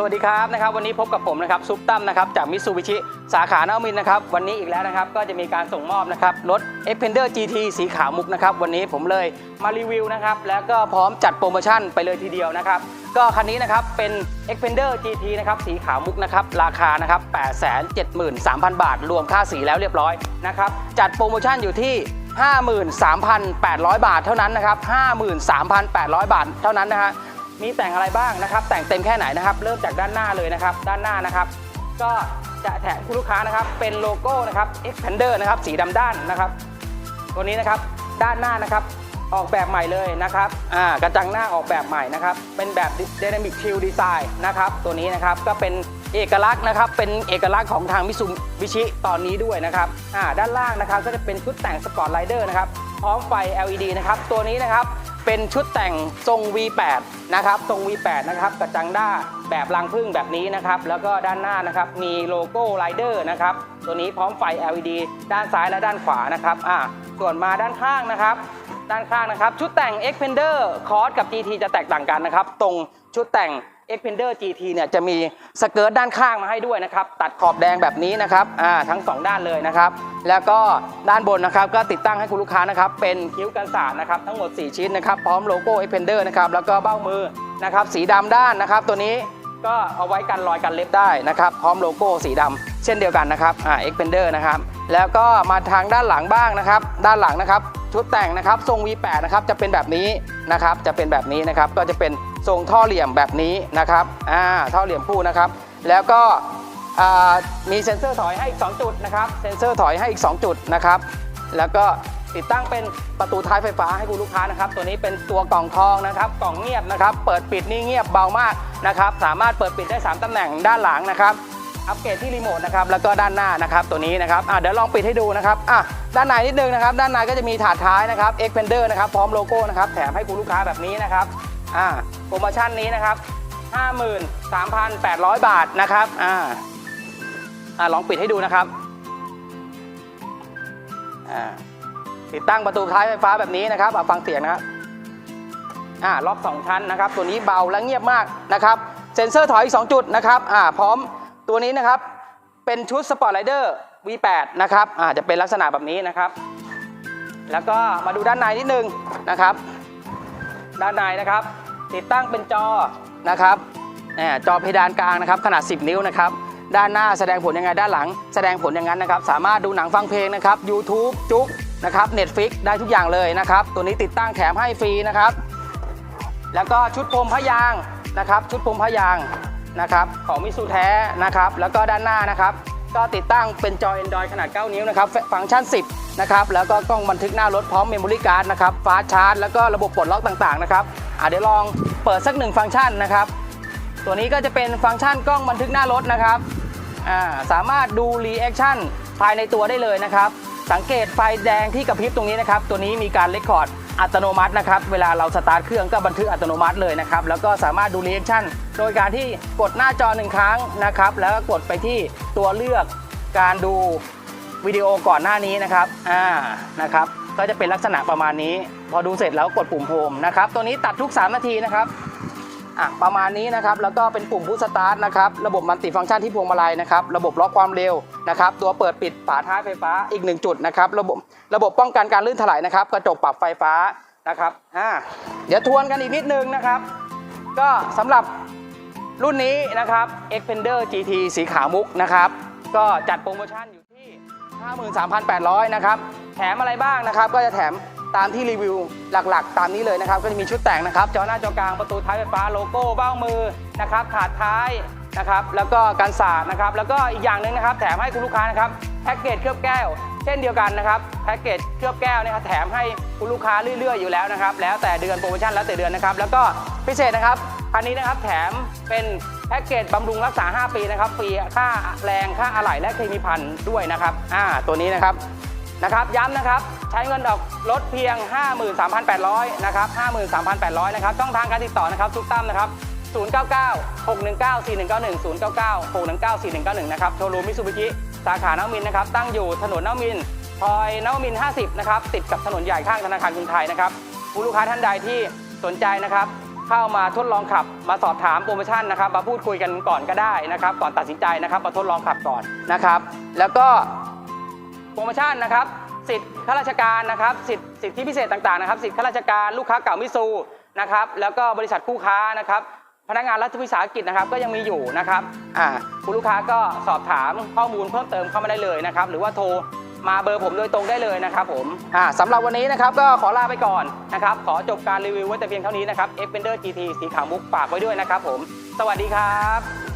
สวัสดีครับนะครับวันนี้พบกับผมนะครับซุปตั้มนะครับจากมิ t ซูบิชิสาขาเนามินนะครับวันนี้อีกแล้วนะครับก็จะมีการส่งมอบนะครับรถ e x p e n d e r GT สีขาวมุกนะครับวันนี้ผมเลยมารีวิวนะครับแล้วก็พร้อมจัดโปรโมชั่นไปเลยทีเดียวนะครับก็คันนี้นะครับเป็น e x p e n d e r GT นะครับสีขาวมุกนะครับราคานะครับ873,000 บาท รวมค่าสีแล้วเรียบร้อยนะครับจัดโปรโมชั่นอยู่ที่53,800 บาทเท่านั้นนะครับ53,800 บาทเท่านั้นนะฮะ มีแต่งอะไรบ้างนะครับ แต่งเต็มแค่ไหนนะครับ เริ่มจากด้านหน้าเลยนะครับ ด้านหน้านะครับ ก็จะแถมคุณลูกค้านะครับ เป็นโลโก้นะครับ Expander นะครับ สีดำด้านนะครับ ตัวนี้นะครับ ด้านหน้านะครับ ออกแบบใหม่เลยนะครับ อ่า กระจังหน้าออกแบบใหม่นะครับ เป็นแบบ Dynamic Q Design นะครับ ตัวนี้นะครับ ก็เป็นเอกลักษณ์นะครับ เป็นเอกลักษณ์ของทางมิซูบิชิตอนนี้ด้วยนะครับ อ่า ด้านล่างนะครับ ก็จะเป็นชุดแต่ง Sport Rider นะครับ พร้อมไฟ LED นะครับ ตัวนี้นะครับ เป็นชุดแต่งทรง V8 นะครับทรง V8 นะครับกระจังด้าแบบรังพึ่งแบบนี้นะครับแล้วก็ด้านหน้านะครับมีโลโก้ไรเดอร์นะครับตัวนี้พร้อมไฟ LED ด้านซ้ายและด้านขวานะครับอ่าส่วนมาด้านข้างนะครับ ด้านข้างนะครับ ชุดแต่ง Expander Cross กับ GT จะแตกต่างกันนะครับ ตรงชุดแต่ง Expander GT เนี่ยจะมีสเกิร์ตด้านข้างมาให้ด้วยนะครับ ตัดขอบแดงแบบนี้นะครับอ่าทั้ง 2 ด้านเลยนะครับ แล้วก็ด้านบนนะครับก็ติดตั้งให้คุณลูกค้านะครับ เป็นคิ้วกันสาดนะครับ ทั้งหมด 4 ชิ้นนะครับ พร้อมโลโก้ Expander นะครับ แล้วก็เบ้ามือนะครับ สีดำด้านนะครับ ตัวนี้ ก็เอาไว้กันรอยกันเล็บได้นะครับ พร้อมโลโก้สีดำเช่นเดียวกันนะครับอ่า Expander นะครับแล้วก็มาทางด้านหลังบ้างนะครับ ด้านหลังนะครับ ชุดแต่งนะครับ ทรง V8 นะครับจะเป็นแบบนี้นะครับ จะเป็นแบบนี้นะครับ ก็จะเป็นทรงท่อเหลี่ยมแบบนี้นะครับอ่าท่อเหลี่ยมคู่นะครับ แล้วก็มีเซ็นเซอร์ถอยให้อีก 2 จุดนะครับ เซ็นเซอร์ถอยให้อีก 2 จุดนะครับ แล้วก็ ติดตั้งเป็นประตูท้ายไฟฟ้าให้คุณลูกค้านะครับ ตัวนี้เป็นตัวกล่องทองนะครับ กล่องเงียบนะครับ เปิดปิดนี่เงียบเบามากนะครับ สามารถเปิดปิดได้ 3 ตำแหน่งด้านหลังนะครับ อัปเกรดที่รีโมทนะครับ แล้วก็ด้านหน้านะครับ ตัวนี้นะครับอะเดี๋ยวลองปิดให้ดูนะครับอะด้านในนิดนึงนะครับ ด้านในก็จะมีถาดท้ายนะครับ Expander นะครับ พร้อมโลโก้นะครับ แถมให้คุณลูกค้าแบบนี้นะครับอ่าโปรโมชั่นนี้นะครับ53,800 บาทนะครับอ่าอะลองปิดให้ดูนะครับอ่า ติดตั้งประตูท้ายไฟฟ้าแบบนี้นะครับอะฟังเสียงนะครับอ่าล็อก2ชั้นนะครับ ตัวนี้เบาและเงียบมากนะครับ เซ็นเซอร์ถอยอีก 2 จุดนะครับอ่าพร้อมตัวนี้นะครับ เป็นชุด Sport Rider V8 นะครับอ่าจะเป็นลักษณะแบบนี้นะครับ แล้วก็มาดูด้านในนิดนึงนะครับ ด้านในนะครับ ติดตั้งเป็นจอนะครับนี่จอเพดานกลางนะครับขนาด 10 นิ้วนะครับ ด้านหน้าแสดงผลยังไงด้านหลัง แสดงผลอย่างนั้นนะครับ สามารถดูหนังฟังเพลงนะครับ YouTube จุ๊ก นะครับ Netflix ได้ทุกอย่างเลยนะครับ ตัวนี้ติดตั้งแถมให้ฟรีนะครับ แล้วก็ชุดพรมพยางนะครับ ชุดพรมพยางนะครับ ของมิสูแท้นะครับ แล้วก็ด้านหน้านะครับ ก็ติดตั้งเป็นจอ Android ขนาด 9 นิ้วนะครับ ฟังก์ชัน 10 นะครับ แล้วก็กล้องบันทึกหน้ารถพร้อมเมมโมรี่การ์ดนะครับฟาสชาร์จ แล้วก็ระบบปลดล็อกต่างๆนะครับอะเดี๋ยวลองเปิดสักหนึ่งฟังก์ชันนะครับ ตัวนี้ก็จะเป็นฟังก์ชันกล้องบันทึกหน้ารถนะครับ สามารถดูรีแอคชั่นภายในตัวได้เลยนะครับ สังเกตไฟแดงที่กระพริบตรงนี้นะครับ ตัวนี้มีการเลคคอร์ดอัตโนมัตินะครับ เวลาเราสตาร์ทเครื่องก็บันทึกอัตโนมัติเลยนะครับ แล้วก็สามารถดูรีแอคชั่น โดยการที่กดหน้าจอหนึ่งครั้งนะครับ แล้วก็กดไปที่ตัวเลือกการดูวิดีโอก่อนหน้านี้นะครับ อ่า นะครับ ก็จะเป็นลักษณะประมาณนี้ พอดูเสร็จแล้วกดปุ่มโฮมนะครับ ตัวนี้ตัดทุก 3 นาทีนะครับ อะประมาณนี้นะครับแล้วก็เป็นปุ่มบูสตาร์ทนะครับระบบมัลติฟังก์ชันที่พวงมาลัยนะครับระบบล็อกความเร็วนะครับตัวเปิดปิดฝาท้ายไฟฟ้าอีกหนึ่งจุดนะครับระบบระบบป้องกันการลื่นถลายนะครับกระจกปรับไฟฟ้านะครับอ่าเดี๋ยวทวนกันอีกนิดนึงนะครับ ก็สำหรับรุ่นนี้นะครับ Expander GT สีขาวมุกนะครับก็จัดโปรโมชั่นอยู่ที่ 53,800นะครับแถมอะไรบ้างนะครับก็จะแถม ตามที่รีวิวหลักๆ ตามนี้เลยนะครับ ก็จะมีชุดแต่งนะครับ จอหน้าจอกลางประตูท้ายไฟฟ้าโลโก้เบ้ามือนะครับถาดท้ายนะครับ แล้วก็กันสาดนะครับ แล้วก็อีกอย่างหนึ่งนะครับ แถมให้คุณลูกค้านะครับแพ็กเกจเคลือบแก้ว เช่นเดียวกันนะครับแพ็กเกจเคลือบแก้วเนี่ยครับแถมให้คุณลูกค้าเรื่อยๆอยู่แล้วนะครับ แล้วแต่เดือนโปรโมชั่นแล้วแต่เดือนนะครับ แล้วก็พิเศษนะครับคันนี้นะครับแถมเป็นแพ็กเกจบำรุงรักษา 5 ปีนะครับฟรีค่าแรงค่าอะไหล่และเคมีพันด้วยนะครับอ่าตัวนี้นะครับ นะครับย้ำนะครับใช้เงินดอกลดเพียง 53,800นะครับ53,800นะครับช่องทางการติดต่อนะครับทุกตั้มนะครับ099 619 4191 099 619 4191นะครับโชว์รูมมิซูบิชิสาขานวมินนะครับตั้งอยู่ถนนนวมินทร์ซอยนวมิน 50นะครับติดกับถนนใหญ่ข้างธนาคารกรุงไทยนะครับผู้ลูกค้าท่านใดที่สนใจนะครับ เข้ามาทดลองขับมาสอบถามโปรโมชั่นนะครับ มาพูดคุยกันก่อนก็ได้นะครับ ก่อนตัดสินใจนะครับมาทดลองขับก่อนนะครับ แล้วก็ ปรโมชั่นนะครับสิทธิ์ข้าราชการนะครับสิทธิ์สิทธิพิเศษต่างๆนะครับสิทธิ์ข้าราชการลูกค้าเก่ามิซูนะครับแล้วก็บริษัทคู่ค้านะครับพนักงานรัฐวิสาหกิจนะครับก็ยังมีอยู่นะครับอ่าคุณลูกค้าก็สอบถามข้อมูลเพิ่มเติมเข้ามาได้เลยนะครับหรือว่าโทรมาเบอร์ผมโดยตรงได้เลยนะครับผมอ่าสำหรับวันนี้นะครับก็ขอลาไปก่อนนะครับขอจบการรีวิวไว้แต่เพียงเท่านี้นะครับ F Bender GT สีขาวมุกฝากไว้ด้วยนะครับผม สวัสดีครับ